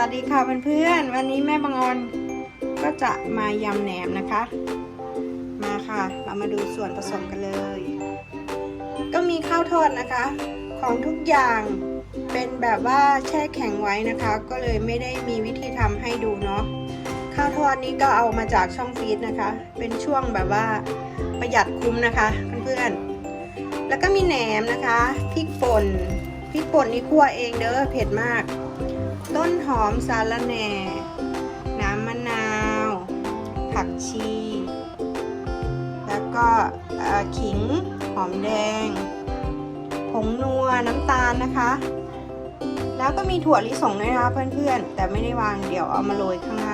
วัสดีค่ะเพื่อนๆวันนี้แม่บางออนก็จะมายำแหนมนะคะ มาค่ะ เรามาดูส่วนผสมกันเลย ก็มีข้าวทอดนะคะ ของทุกอย่างเป็นแบบว่าแช่แข็งไว้นะคะ ก็เลยไม่ได้มีวิธีทำให้ดูเนาะข้าวทอดนี้ก็เอามาจากช่องฟีดนะคะ เป็นช่วงแบบว่าประหยัดคุ้มนะคะเพื่อนๆแล้วก็มีแหนมนะคะพริกป่นพริกป่นนี่คั่วเองเด้อเผ็ดมาก ต้นหอมสาละแหน่ น้ำมะนาว ผักชี แล้วก็ขิง หอมแดง ผงนัว น้ำตาลนะคะ แล้วก็มีถั่วลิสงด้วยนะคะเพื่อนๆ แต่ไม่ได้วางเดี๋ยวเอามาโรยข้างหน้า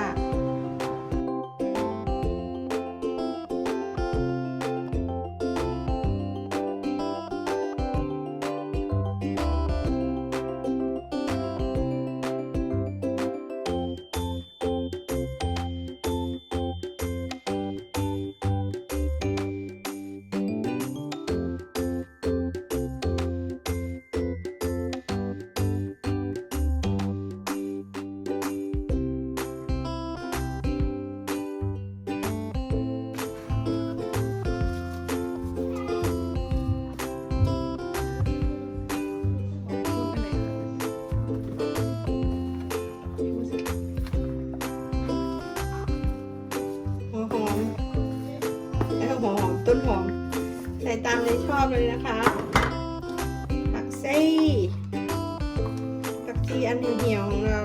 ต้นหอม ใส่ตามในชอบเลยนะคะผักซี่ผักชีอันเหี่ยวของเรา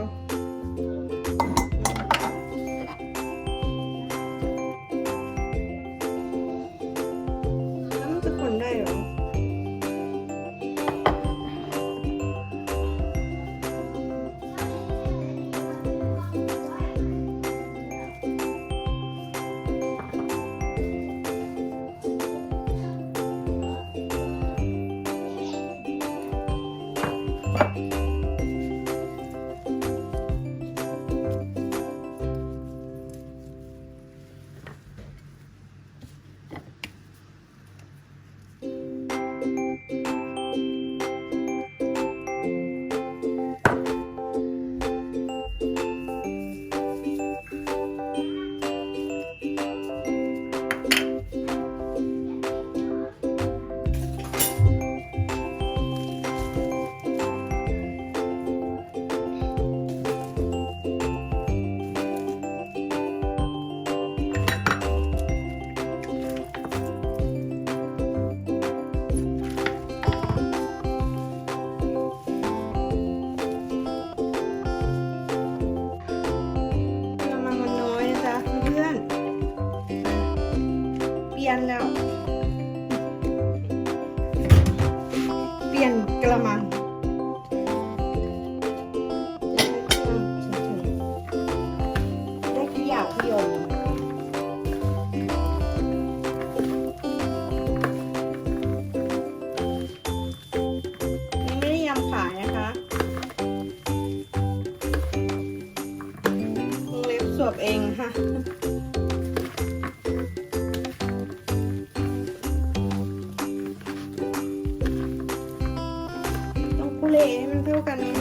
ลี่ยนแล้ว เปลี่ยนกระมังได้ขยาวขยมนี่ไม่ได้ยำขายนะคะวงเล็บสวบเองค่ะ เลให้มันเท่ากันนิด